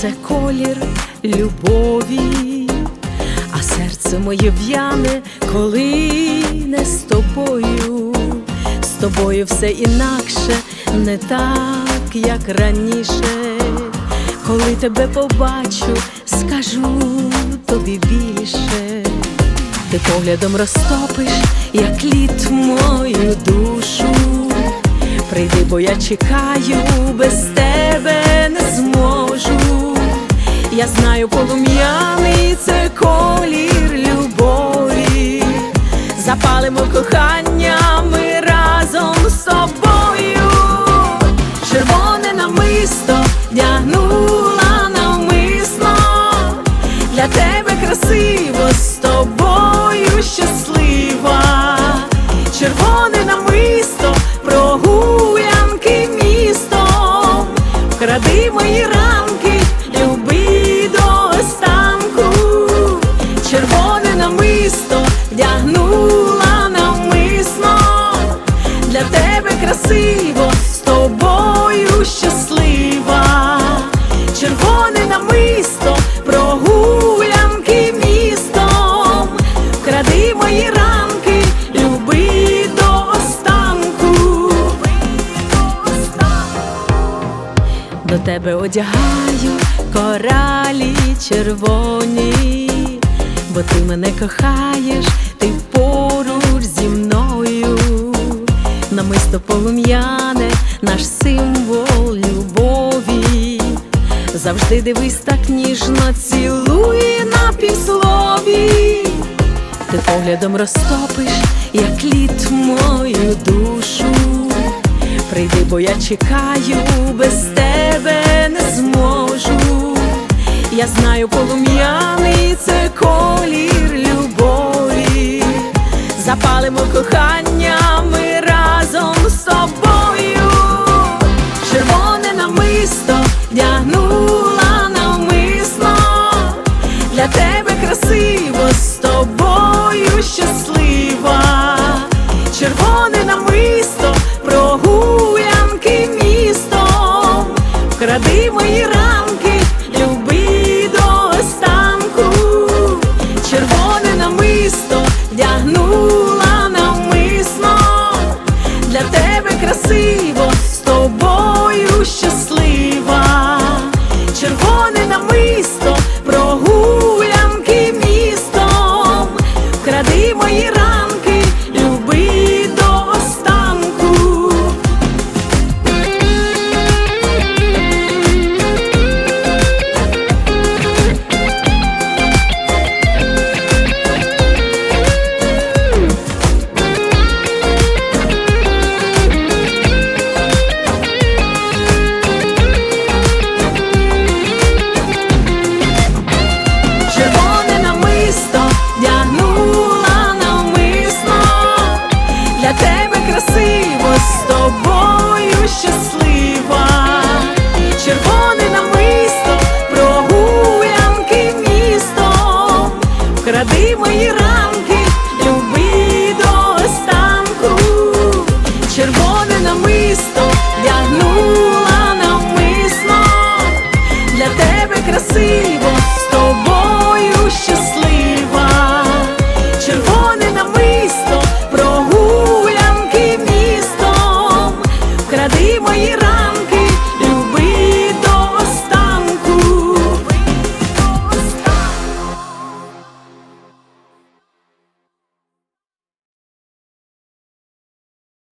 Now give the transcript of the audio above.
це колір любові, а серце моє в'яне, коли не з тобою, з тобою все інакше, не так, як раніше. Коли тебе побачу, скажу тобі більше. Ти поглядом розтопиш, як лід мою душу. Прийди, бо я чекаю, без тебе полум'яний це колір любові. Запалимо кохання ми разом з тобою. Червоне намисто вдягнула навмисно. Для тебе красиво з тобою щаслива. Червоне намисто прогулянки містом. Вкради мої красиво з тобою щаслива. Червоне намисто прогулянки містом. Вкради мої ранки, люби до останку. До тебе одягаю коралі червоні, бо ти мене кохаєш, ти намисто полум'яне, наш символ любові. Завжди дивись так ніжно, цілує на півслові. Ти поглядом розтопиш, як лід мою душу. Прийди, бо я чекаю, без тебе не зможу. Я знаю, полум'яний це колір любові. Запалимо кохання красиво з тобою щаслива. Червоне намисто прогулянки місто, Вкради мої.